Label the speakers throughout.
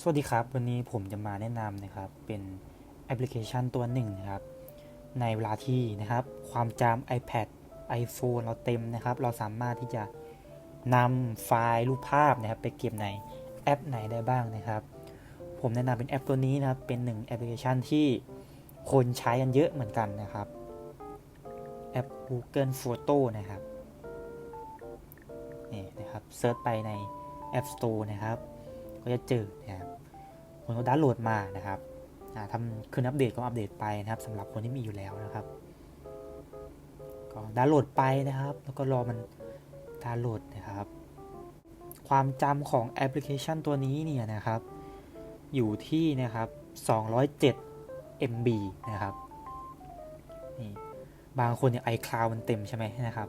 Speaker 1: สวัสดีครับ วันนี้ผมจะมาแนะนำนะครับเป็นแอปพลิเคชันตัวหนึ่งนะครับ ในเวลาที่นะครับความจำ iPad iPhone เราเต็มนะครับ เราสามารถที่จะนำไฟล์รูปภาพนะครับ ไปเก็บในแอปไหนได้บ้างนะครับ ผมแนะนำเป็นแอปตัวนี้นะครับ เป็นหนึ่งแอปพลิเคชันที่คนใช้กันเยอะเหมือนกันนะครับ แอป Google Photo นะครับนี่นะครับเซิร์ชไปใน App Store นะครับ ก็จะเจอนะครับคนก็ดาวน์โหลดมานะครับทำขึ้นอัปเดตก็อัปเดตไปนะครับสำหรับคนที่มีอยู่แล้วนะครับก็ดาวน์โหลดไปนะครับ แล้วก็รอมันดาวน์โหลดนะครับ ความจำของแอปพลิเคชันตัวนี้เนี่ยนะครับ อยู่ที่นะครับ 207 MB นะครับนี่บางคนเนี่ย iCloud มันเต็มใช่ไหมนะครับ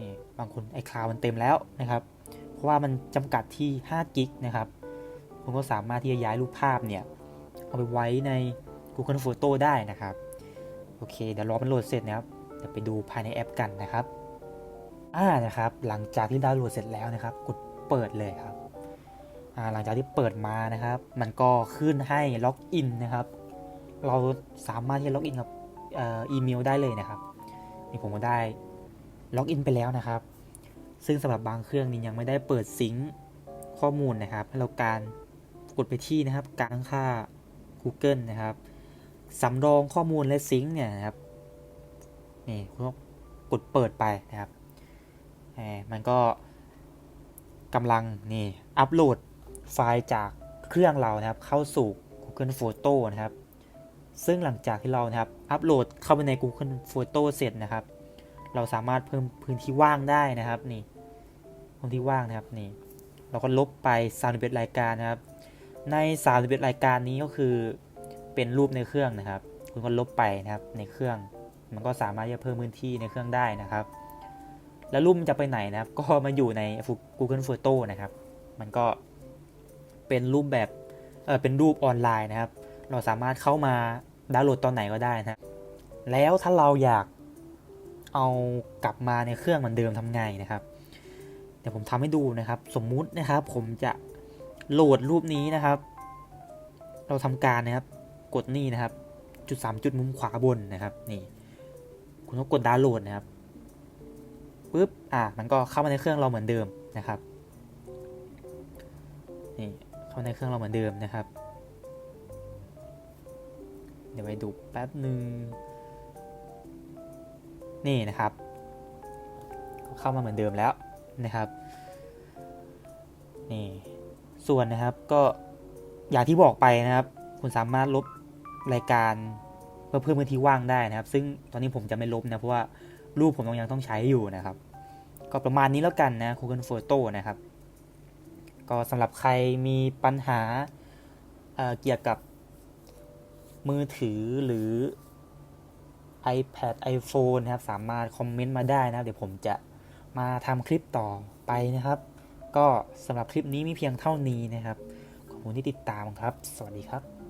Speaker 1: นี่บางคน iCloud มันเต็มแล้วนะครับ ราะว่ามันจำกัดที่5กิกนะครับคุณก็สามารถที่จะย้ายรูปภาพเนี่ยเอาไปไว้ใน Google Photo ได้นะครับ โอเค เดี๋ยวรอมันโหลดเสร็จนะครับเดี๋ยวไปดูภายในแอปกันนะครับอ่านะครับ หลังจากที่ดาวน์โหลดเสร็จแล้วนะครับ กดเปิดเลยครับอ่าหลังจากที่เปิดมานะครับ มันก็ขึ้นให้ล็อกอินนะครับ เราสามารถที่จะล็อกอินกับออีเมลได้เลยนะครับ นี่ผมก็ได้ล็อกอินไปแล้วนะครับ ซึ่งสำหรับบางเครื่องนี้ยังไม่ได้เปิดซิงค์ข้อมูลนะครับให้เราการกดไปที่นะครับการค่า Google นะครับสำรองข้อมูลและซิงค์เนี่ยนะครับนี่คุณก็กดเปิดไปนะครับมันก็กำลังนี่อัปโหลดไฟล์จากเครื่องเรานะครับเข้าสู่ Google Photo นะครับ ซึ่งหลังจากที่เรานะครับอัปโหลดเข้าไปใน Google Photo เสร็จนะครับ เราสามารถเพิ่มพื้นที่ว่างได้นะครับนี่ พื้นที่ว่างนะครับนี่เราก็ลบไป31รายการนะครับ ใน31รายการนี้ก็คือเป็นรูปในเครื่องนะครับ คุณก็ลบไปนะครับในเครื่อง มันก็สามารถจะเพิ่มพื้นที่ในเครื่องได้นะครับ แล้วรูปมันจะไปไหนนะครับ ก็มาอยู่ใน Google Photo นะครับ มันก็เป็นรูปแบบเออเป็นรูปออนไลน์นะครับ เราสามารถเข้ามาดาวน์โหลดตอนไหนก็ได้นะครับแล้วถ้าเราอยากเอากลับมาในเครื่องเหมือนเดิมทำไงนะครับ เดี๋ยวผมทำให้ดูนะครับ สมมุตินะครับ ผมจะโหลดรูปนี้นะครับ เราทำการนะครับ กดนี่นะครับ จุดสามจุดมุมขวาบนนะครับนี่คุณก็กดดาวน์โหลดนะครับปุ๊บอะมันก็เข้ามาในเครื่องเราเหมือนเดิมนะครับนี่เข้ามาในเครื่องเราเหมือนเดิมนะครับ เดี๋ยวไปดูแป๊บหนึ่งนี่นะครับ เข้ามาเหมือนเดิมแล้ว นะครับนี่ส่วนนะครับก็อย่างที่บอกไปนะครับ คุณสามารถลบรายการเพื่อเพิ่มพื้นที่ว่างได้นะครับ ซึ่งตอนนี้ผมจะไม่ลบนะเพราะว่ารูปผมยังต้องใช้อยู่นะครับ ก็ประมาณนี้แล้วกันนะ Google Photo นะครับ ก็สำหรับใครมีปัญหาเเกี่ยวกับมือถือหรือ iPad iPhone นะครับ สามารถคอมเมนต์มาได้นะเดี๋ยวผมจะ มาทำคลิปต่อไปนะครับ ก็สำหรับคลิปนี้มีเพียงเท่านี้นะครับ ขอบคุณที่ติดตามครับ สวัสดีครับ